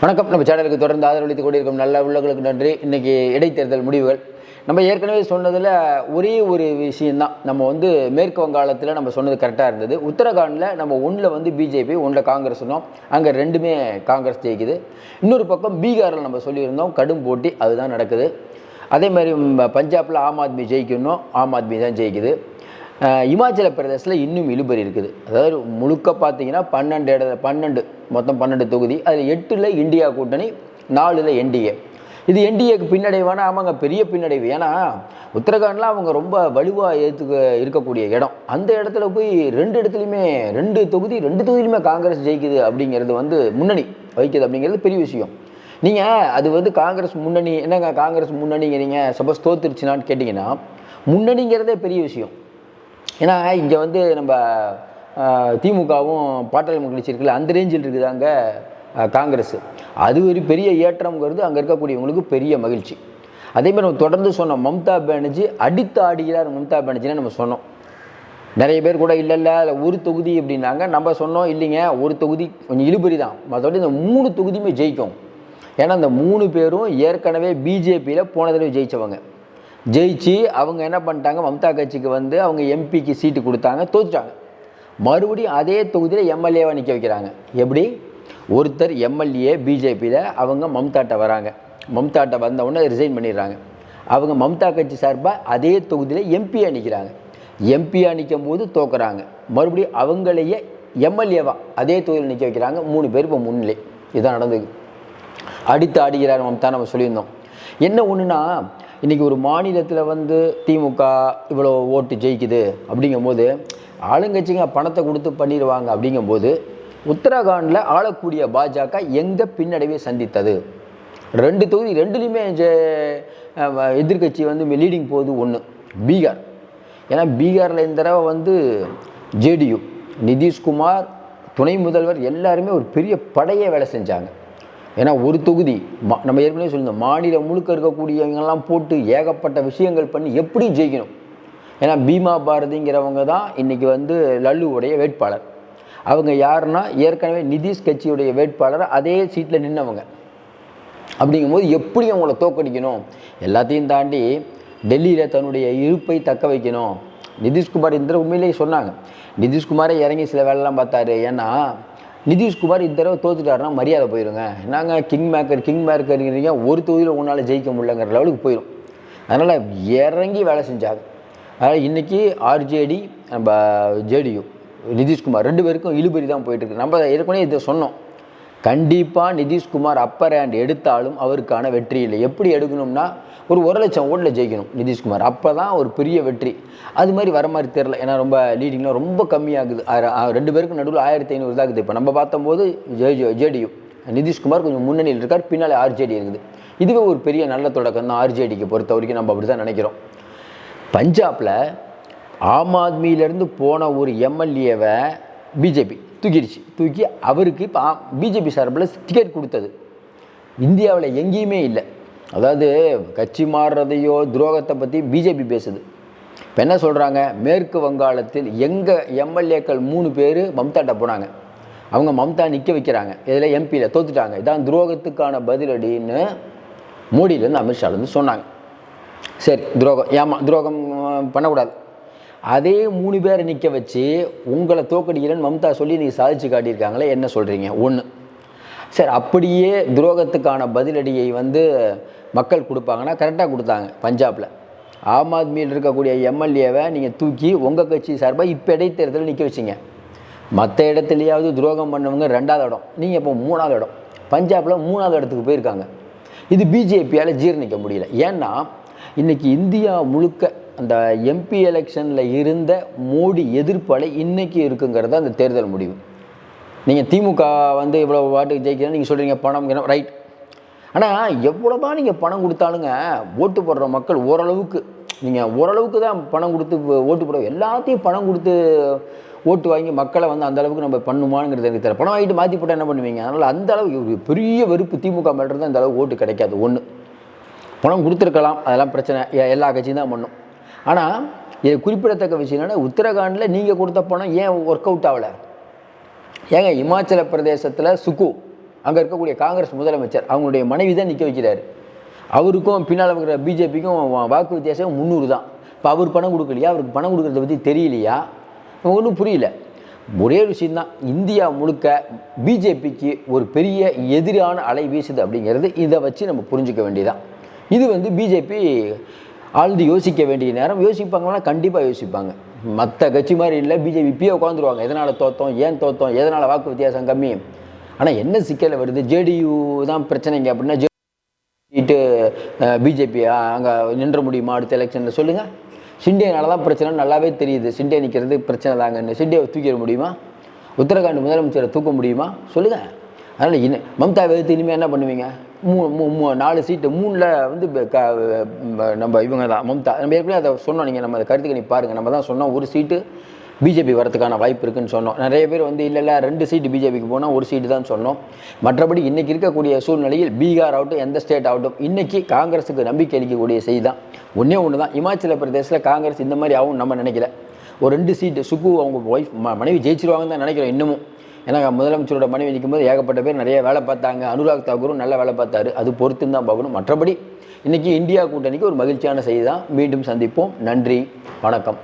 வணக்கம். நம்ம சேனலுக்கு தொடர்ந்து ஆதரவளித்து கொண்டிருக்கும் நல்ல உள்ளங்களுக்கு நன்றி. இன்னைக்கு இடைத்தேர்தல் முடிவுகள். நம்ம ஏற்கனவே சொன்னதில் ஒரே ஒரு விஷயந்தான் நம்ம வந்து மேற்கு வங்காளத்தில் நம்ம சொன்னது கரெக்டாக இருந்தது. உத்தரகாண்டில் நம்ம ஒன்றில் வந்து பிஜேபி ஒன்றில் காங்கிரஸ் இருந்தோம் அங்கே ரெண்டுமே காங்கிரஸ் ஜெயிக்குது. இன்னொரு பக்கம் பீகாரில் நம்ம சொல்லியிருந்தோம் கடும் போட்டி அதுதான் நடக்குது. அதே மாதிரி பஞ்சாபில் ஆம் ஆத்மி ஜெயிக்கணும் ஆம் ஆத்மி தான் ஜெயிக்குது. இமாச்சல பிரதேசத்தில் இன்னும் இழுபறி இருக்குது. அதாவது முழுக்க பார்த்தீங்கன்னா பன்னெண்டு இட பன்னெண்டு மொத்தம் பன்னெண்டு தொகுதி. அதில் எட்டில் இந்தியா கூட்டணி நாலில் என்டிஏ. இது என்டிஏக்கு பின்னடைவானா? ஆமாங்க பெரிய பின்னடைவு. ஏன்னா உத்தரகாண்ட்லாம் அவங்க ரொம்ப வலுவாக ஏற்றுக்க இருக்கக்கூடிய இடம். அந்த இடத்துல போய் ரெண்டு இடத்துலையுமே ரெண்டு தொகுதி ரெண்டு தொகுதியிலுமே காங்கிரஸ் ஜெயிக்குது அப்படிங்கிறது வந்து முன்னணி வைக்குது அப்படிங்கிறது பெரிய விஷயம். நீங்கள் அது வந்து காங்கிரஸ் முன்னணி என்னங்க காங்கிரஸ் முன்னணிங்கிறீங்க? சப்போஸ் தோத்துருச்சுனான்னு கேட்டிங்கன்னா முன்னணிங்கிறதே பெரிய விஷயம். ஏன்னா இங்கே வந்து நம்ம திமுகவும் பாட்டாளி மக்கள் கட்சி இருக்குல்ல அந்த ரேஞ்சில் இருக்குது அங்கே காங்கிரஸ். அது ஒரு பெரிய ஏற்றம்ங்கிறது அங்கே இருக்கக்கூடியவங்களுக்கு பெரிய மகிழ்ச்சி. அதே மாதிரி நம்ம தொடர்ந்து சொன்னோம் மம்தா பானர்ஜி அடித்து ஆடுகிறார் மம்தா பானர்ஜின்னு நம்ம சொன்னோம். நிறைய பேர் கூட இல்லை இல்லை அதில் ஒரு தொகுதி அப்படின்னாங்க. நம்ம சொன்னோம் இல்லைங்க ஒரு தொகுதி கொஞ்சம் இழுபறி தான். மற்றபடி இந்த மூணு தொகுதியுமே ஜெயிக்கும். ஏன்னா இந்த மூணு பேரும் ஏற்கனவே பிஜேபியில் போன தடவை ஜெயிச்சவங்க. ஜெயிச்சு அவங்க என்ன பண்ணிட்டாங்க மம்தா கட்சிக்கு வந்து அவங்க எம்பிக்கு சீட்டு கொடுத்தாங்க தோத்துட்டாங்க. மறுபடியும் அதே தொகுதியில் எம்எல்ஏவை நிற்க வைக்கிறாங்க. எப்படி? ஒருத்தர் எம்எல்ஏ பிஜேபியில் அவங்க மம்தாட்ட வராங்க. மம்தாட்ட வந்தவுடனே ரிசைன் பண்ணிடுறாங்க. அவங்க மம்தா கட்சி சார்பாக அதே தொகுதியில் எம்பியாக நிற்கிறாங்க எம்பியாக நிற்கும் போது தோக்குறாங்க. மறுபடியும் அவங்களையே எம்எல்ஏவா அதே தொகுதியில் நிற்க வைக்கிறாங்க. மூணு பேர் இப்போ முன்னிலை. இதுதான் நடந்தது. அடித்து ஆடுகிறார் மம்தா நம்ம சொல்லியிருந்தோம். என்ன ஒன்றுனா இன்றைக்கி ஒரு மாநிலத்தில் வந்து திமுக இவ்வளோ ஓட்டு ஜெயிக்குது அப்படிங்கும்போது ஆளுங்கட்சிங்க பணத்தை கொடுத்து பண்ணிடுவாங்க அப்படிங்கும்போது உத்தரகாண்டில் ஆளக்கூடிய பாஜக எங்கே பின்னடைவை சந்தித்தது? ரெண்டு தொகுதி ரெண்டுலேயுமே எதிர்கட்சி வந்து லீடிங் போகுது ஒன்று பீகார். ஏன்னா பீகாரில் இந்த தடவை வந்து ஜேடியு நிதிஷ்குமார் துணை முதல்வர் எல்லாருமே ஒரு பெரிய படையே வேலை செஞ்சாங்க. ஏன்னா ஒரு தொகுதி மா- நம்ம ஏற்கனவே சொல்லியிருந்தோம் மாநிலம் முழுக்க இருக்கக்கூடியவங்கெல்லாம் போட்டு ஏகப்பட்ட விஷயங்கள் பண்ணி எப்படி ஜெயிக்கணும்? ஏன்னா பீமா பாரதிங்கிறவங்க தான் இன்றைக்கி வந்து லல்லுவுடைய வேட்பாளர். அவங்க யாருன்னா ஏற்கனவே நிதிஷ் கட்சியுடைய வேட்பாளர் அதே சீட்டில் நின்னவங்க. அப்படிங்கும்போது எப்படி அவங்கள தோக்கடிக்கணும் எல்லாத்தையும் தாண்டி டெல்லியில் தன்னுடைய இருப்பை தக்க வைக்கணும். நிதிஷ்குமார் இந்த உண்மையிலேயே சொன்னாங்க. நிதிஷ்குமாரே இறங்கி சில வேலைலாம் பார்த்தாரு. ஏன்னா நிதிஷ்குமார் இந்த தடவை தோத்துட்டாருன்னா மரியாதை போயிருங்க. நாங்கள் கிங் மேக்கர் கிங் மேக்கருங்கிறீங்க ஒரு தொகுதியில் உன்னால் ஜெயிக்க முடியலங்கிற லெவலுக்கு போயிடும் அதனால் இறங்கி வேலை செஞ்சாங்க அதனால் இன்றைக்கி ஆர்ஜேடி நம்ம ஜேடியு நிதிஷ்குமார் ரெண்டு பேருக்கும் இழுபறி தான் போயிட்டுருக்கு. நம்ம ஏற்கனவே இதை சொன்னோம். கண்டிப்பாக நிதிஷ்குமார் அப்பர் ஹேண்ட் எடுத்தாலும் அவருக்கான வெற்றி இல்லை. எப்படி எடுக்கணும்னா ஒரு ஒரு லட்சம் ஓட்டில் ஜெயிக்கணும் நிதிஷ்குமார். அப்போ தான் ஒரு பெரிய வெற்றி. அது மாதிரி வர மாதிரி தெரில ஏன்னா ரொம்ப லீடிங்லாம் ரொம்ப கம்மியாகுது. ரெண்டு பேருக்கும் நடுவில் ஆயிரத்தி ஐநூறு தான் இருக்குது இப்போ நம்ம பார்த்தம்போது ஜே ஜேடியு. நிதிஷ்குமார் கொஞ்சம் முன்னணியில் இருக்கார். பின்னால் ஆர்ஜேடி இருக்குது. இதுவே ஒரு பெரிய நல்ல தொடக்கம் தான் ஆர்ஜேடிக்கு பொறுத்த வரைக்கும் நம்ம அப்படி தான் நினைக்கிறோம். பஞ்சாப்பில் ஆம் ஆத்மியிலேருந்து போன ஒரு எம்எல்ஏவை பிஜேபி தூக்கிடுச்சு. தூக்கி அவருக்கு இப்போ பிஜேபி சார்பில் டிக்கெட் கொடுத்தது. இந்தியாவில் எங்கேயுமே இல்லை. அதாவது கட்சி மாறுறதையோ துரோகத்தை பற்றி பிஜேபி பேசுது. இப்போ என்ன சொல்கிறாங்க மேற்கு வங்காளத்தில் எங்கள் எம்எல்ஏக்கள் மூணு பேர் மம்தாட்ட போனாங்க. அவங்க மம்தா நிற்க வைக்கிறாங்க. இதில் எம்பியில் தோத்துட்டாங்க. இதான் துரோகத்துக்கான பதிலடின்னு மோடியிலேருந்து அமித்ஷாலேருந்து சொன்னாங்க. சரி துரோகம் ஏமா துரோகம் பண்ணக்கூடாது. அதே மூணு பேரை நிற்க வச்சு உங்களை தோக்கடிக்கிறேன்னு மம்தா சொல்லி நீங்கள் சாதிச்சு காட்டியிருக்காங்களே என்ன சொல்கிறீங்க ஒன்று சரி அப்படியே துரோகத்துக்கான பதிலடியை வந்து மக்கள் கொடுப்பாங்கன்னா கரெக்டாக கொடுத்தாங்க பஞ்சாபில். ஆம் ஆத்மியில் இருக்கக்கூடிய எம்எல்ஏவை நீங்கள் தூக்கி உங்கள் கட்சி சார்பாக இப்போ இடைத்தேர்தலில் நிற்க வச்சிங்க. மற்ற இடத்துலையாவது துரோகம் பண்ணவங்க ரெண்டாவது இடம் நீங்கள் இப்போ மூணாவது இடம். பஞ்சாபில் மூணாவது இடத்துக்கு போயிருக்காங்க. இது பிஜேபியால் ஜீரணிக்க முடியல. ஏன்னா இன்னைக்கு இந்தியா முழுக்க அந்த எம்பி எலெக்ஷனில் இருந்த மோடி எதிர்ப்பலை இன்றைக்கி இருக்குங்கிறது அந்த தேர்தல் முடிவு. நீங்கள் திமுக வந்து இவ்வளோ வாட்டுக்கு ஜெயிக்கிறேன் நீங்கள் சொல்கிறீங்க பணம் ரைட் ஆனால் எவ்வளோதான் நீங்கள் பணம் கொடுத்தாலுங்க ஓட்டு போடுற மக்கள் ஓரளவுக்கு நீங்கள் ஓரளவுக்கு தான் பணம் கொடுத்து ஓட்டு போட எல்லாத்தையும் பணம் கொடுத்து ஓட்டு வாங்கி மக்களை வந்து அந்த அளவுக்கு நம்ம பண்ணுமாங்கிறது எனக்கு தெரியல. பணம் வாங்கிட்டு மாற்றி போட்டால் என்ன பண்ணுவீங்க? அதனால் அந்த அளவுக்கு ஒரு பெரிய வெறுப்பு திமுக மேலே இருந்தால் அந்த அளவுக்கு ஓட்டு கிடைக்காது. ஒன்று பணம் கொடுத்துருக்கலாம் அதெல்லாம் பிரச்சனை. எ- எல்லா கட்சியும் தான் பண்ணும். ஆனால் இது குறிப்பிடத்தக்க விஷயம் என்னென்னா உத்தரகாண்டில் நீங்கள் கொடுத்த பணம் ஏன் ஒர்க் அவுட் ஆகலை? ஏங்க இமாச்சல பிரதேசத்தில் சுக்கு அங்கே இருக்கக்கூடிய காங்கிரஸ் முதலமைச்சர் அவங்களுடைய மனைவி தான் நிற்க வைக்கிறார். அவருக்கும் பின்னால் இருக்கிற பிஜேபிக்கும் வாக்கு வித்தியாசம் முந்நூறு தான். இப்போ அவர் பணம் கொடுக்கலையா? அவருக்கு பணம் கொடுக்குறத பற்றி தெரியலையா? ஒன்றும் புரியல. ஒரே விஷயந்தான் இந்தியா முழுக்க பிஜேபிக்கு ஒரு பெரிய எதிரான அலை வீசுது அப்படிங்கிறது இதை வச்சு நம்ம புரிஞ்சுக்க வேண்டியதான் இது வந்து பிஜேபி ஆழ்ந்து யோசிக்க வேண்டிய நேரம். யோசிப்பாங்கன்னா கண்டிப்பாக யோசிப்பாங்க. மற்ற கட்சி மாதிரி இல்லை பிஜேபி இப்பயே உட்காந்துருவாங்க எதனால் தோத்தோம் ஏன் தோத்தோம் எதனால் வாக்கு வித்தியாசம் கம்மி? ஆனால் என்ன சிக்கல் வருது? ஜேடியு தான் பிரச்சனைங்க அப்படின்னா ஜெயிட்டு பிஜேபி அங்கே நின்ற முடியுமா அடுத்த எலெக்ஷனில் சொல்லுங்கள் சிண்டியனால தான் பிரச்சனை. நல்லாவே தெரியுது. சிண்டியா நிற்கிறது பிரச்சனை தாங்கன்னு சிண்டியாவை தூக்கிட முடியுமா? உத்தரகாண்ட் முதலமைச்சரை தூக்க முடியுமா? சொல்லுங்கள் அதனால் இன்னும் மம்தா எதிர்த்து இனிமேல் என்ன பண்ணுவீங்க? மூ மூ- நாலு சீட்டு மூணில் வந்து க- நம்ம இவங்க தான் மம்தா. நம்ம ஏற்கனவே அதை சொன்னோம். நீங்கள் நம்ம அதை கருத்துக்கு நீ பாருங்கள் நம்ம தான் சொன்னோம். ஒரு சீட்டு பிஜேபி வரதுக்கான வாய்ப்பு இருக்குன்னு சொன்னோம். நிறைய பேர் வந்து இல்லை இல்லை ரெண்டு சீட்டு பிஜேபிக்கு போனால் ஒரு சீட்டு தான் சொன்னோம். மற்றபடி இன்றைக்கி இருக்கக்கூடிய சூழ்நிலையில் பீகார் ஆகட்டும் எந்த ஸ்டேட் ஆகட்டும் இன்றைக்கி காங்கிரஸுக்கு நம்பிக்கை அளிக்கக்கூடிய செய்தி தான். ஒன்றே ஒன்று தான் இமாச்சல பிரதேசத்தில் காங்கிரஸ் இந்த மாதிரி ஆகும் நம்ம நினைக்கல. ஒரு ரெண்டு சீட்டு சுக்கு அவங்க ஒய்ஃப் மனைவி ஜெயிச்சிருவாங்கன்னு தான் நினைக்கிறோம் இன்னமும். ஏன்னா முதலமைச்சரோட மனைவி நிற்கும்போது ஏகப்பட்ட பேர் நிறைய வேலை பார்த்தாங்க. அனுராக் தாக்கூரும் நல்ல வேலை பார்த்தாரு. அது பொறுத்து தான் பார்க்கணும் மற்றபடி இன்றைக்கி இந்தியா கூட்டணிக்கு ஒரு மகிழ்ச்சியான செய்தி தான் மீண்டும் சந்திப்போம். நன்றி. வணக்கம்.